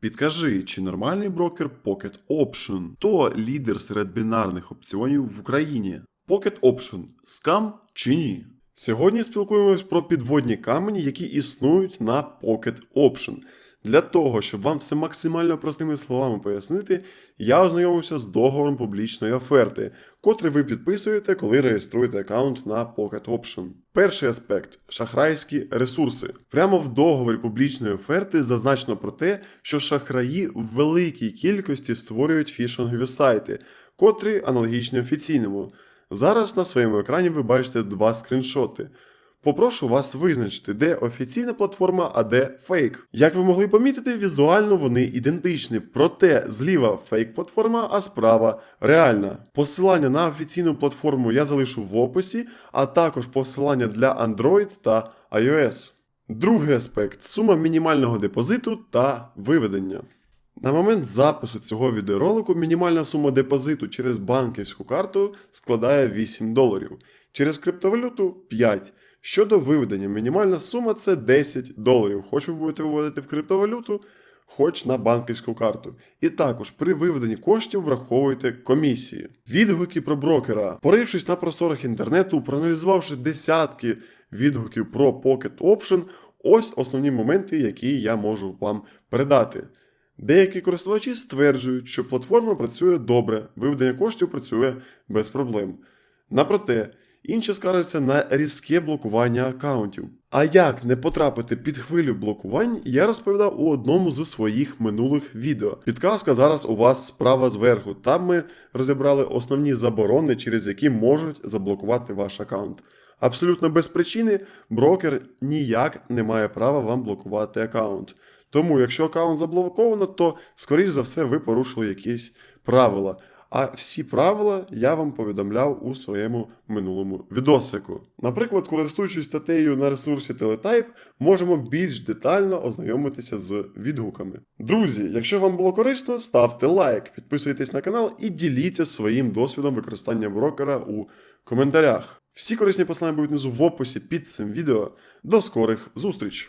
Підкажи, чи нормальний брокер Pocket Option? То лідер серед бінарних опціонів в Україні. Pocket Option скам чи ні? Сьогодні спілкуємось про підводні камені, які існують на Pocket Option. Для того, щоб вам все максимально простими словами пояснити, я ознайомився з договором публічної оферти, котрий ви підписуєте, коли реєструєте аккаунт на Pocket Option. Перший аспект шахрайські ресурси. Прямо в договорі публічної оферти зазначено про те, що шахраї в великій кількості створюють фішингові сайти, котрі аналогічні офіційному. Зараз на своєму екрані ви бачите два скріншоти. Попрошу вас визначити, де офіційна платформа, а де фейк. Як ви могли помітити, візуально вони ідентичні, проте зліва фейк платформа, а справа реальна. Посилання на офіційну платформу я залишу в описі, а також посилання для Android та iOS. Другий аспект сума мінімального депозиту та виведення. На момент запису цього відеоролику мінімальна сума депозиту через банківську карту складає 8 доларів, через криптовалюту 5. Щодо виведення, мінімальна сума це 10 доларів. Хоч ви будете виводити в криптовалюту, хоч на банківську карту. І також при виведенні коштів враховуйте комісії. Відгуки про брокера. Порившись на просторах інтернету, проаналізувавши десятки відгуків про Pocket Option, ось основні моменти, які я можу вам передати. Деякі користувачі стверджують, що платформа працює добре, виведення коштів працює без проблем. Напроте, інші скаржаться на різке блокування аккаунтів. А як не потрапити під хвилю блокувань, я розповідав у одному з своїх минулих відео. Підказка зараз у вас справа зверху. Там ми розібрали основні заборони, через які можуть заблокувати ваш аккаунт. Абсолютно без причини брокер ніяк не має права вам блокувати аккаунт. Тому, якщо аккаунт заблоковано, то, скоріш за все, ви порушили якісь правила. А всі правила я вам повідомляв у своєму минулому відосику. Наприклад, користуючись статтею на ресурсі Teletype, можемо більш детально ознайомитися з відгуками. Друзі, якщо вам було корисно, ставте лайк, підписуйтесь на канал і діліться своїм досвідом використання брокера у коментарях. Всі корисні посилання будуть внизу в описі під цим відео. До скорих зустріч!